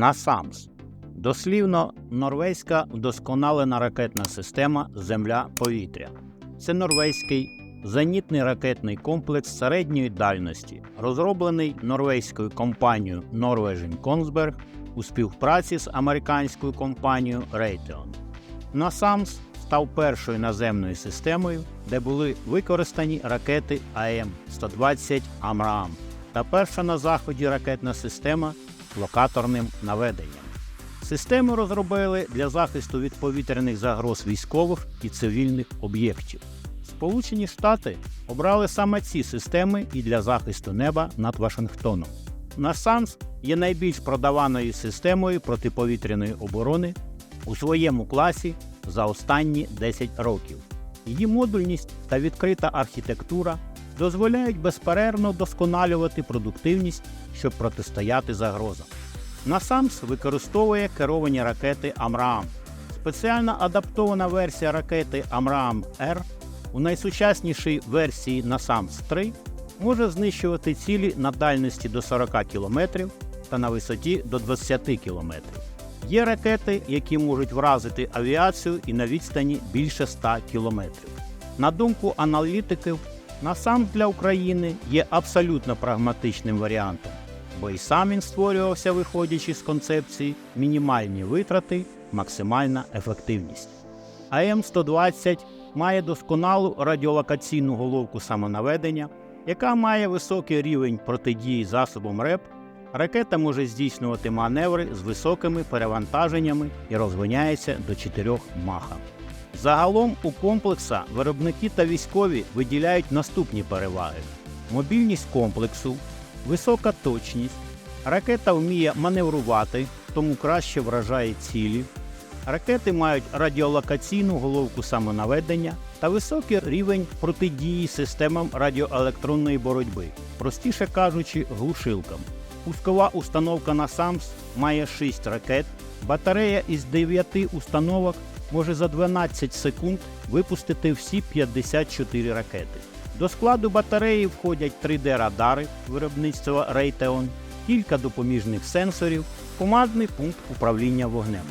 NASAMS. Дослівно норвезька вдосконалена ракетна система Земля-повітря. Це норвезький зенітний ракетний комплекс середньої дальності, розроблений норвезькою компанією Norwegian Kongsberg у співпраці з американською компанією Raytheon. NASAMS став першою наземною системою, де були використані ракети АМ-120 Амраам та перша на заході ракетна система локаторним наведенням. Систему розробили для захисту від повітряних загроз військових і цивільних об'єктів. Сполучені Штати обрали саме ці системи і для захисту неба над Вашингтоном. NASAMS є найбільш продаваною системою протиповітряної оборони у своєму класі за останні 10 років. Її модульність та відкрита архітектура дозволяють безперервно досконалювати продуктивність, щоб протистояти загрозам. NASAMS використовує керовані ракети Амраам. Спеціально адаптована версія ракети Амраам Р у найсучаснішій версії NASAMS 3 може знищувати цілі на дальності до 40 км та на висоті до 20 км. Є ракети, які можуть вразити авіацію і на відстані більше 100 км. На думку аналітиків, NASAMS для України є абсолютно прагматичним варіантом, бо і сам він створювався, виходячи з концепції мінімальні витрати, максимальна ефективність. АМ-120 має досконалу радіолокаційну головку самонаведення, яка має високий рівень протидії засобам РЕП. Ракета може здійснювати маневри з високими перевантаженнями і розганяється до 4 маха. Загалом у комплекса виробники та військові виділяють наступні переваги: мобільність комплексу, висока точність, ракета вміє маневрувати, тому краще вражає цілі. Ракети мають радіолокаційну головку самонаведення та високий рівень протидії системам радіоелектронної боротьби, простіше кажучи, глушилкам. Пускова установка NASAMS має 6 ракет, батарея із 9 установок може за 12 секунд випустити всі 54 ракети. До складу батареї входять 3D-радари виробництва Raytheon, кілька допоміжних сенсорів, командний пункт управління вогнем.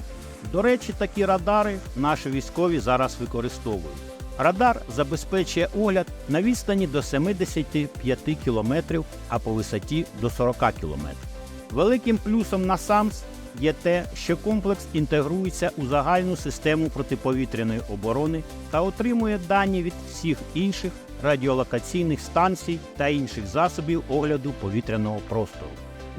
До речі, такі радари наші військові зараз використовують. Радар забезпечує огляд на відстані до 75 км, а по висоті до 40 км. Великим плюсом на SAMS є те, що комплекс інтегрується у загальну систему протиповітряної оборони та отримує дані від всіх інших радіолокаційних станцій та інших засобів огляду повітряного простору.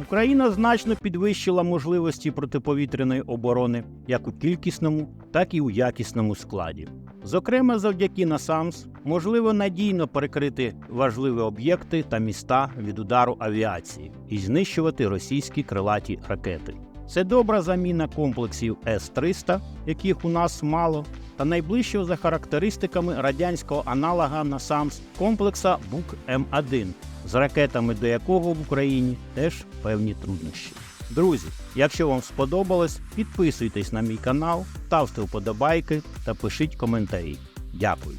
Україна значно підвищила можливості протиповітряної оборони як у кількісному, так і у якісному складі. Зокрема, завдяки NASAMS можливо надійно перекрити важливі об'єкти та міста від удару авіації і знищувати російські крилаті ракети. Це добра заміна комплексів С-300, яких у нас мало, та найближчого за характеристиками радянського аналога NASAMS комплекса БУК-М1, з ракетами до якого в Україні теж певні труднощі. Друзі, якщо вам сподобалось, підписуйтесь на мій канал, ставте вподобайки та пишіть коментарі. Дякую.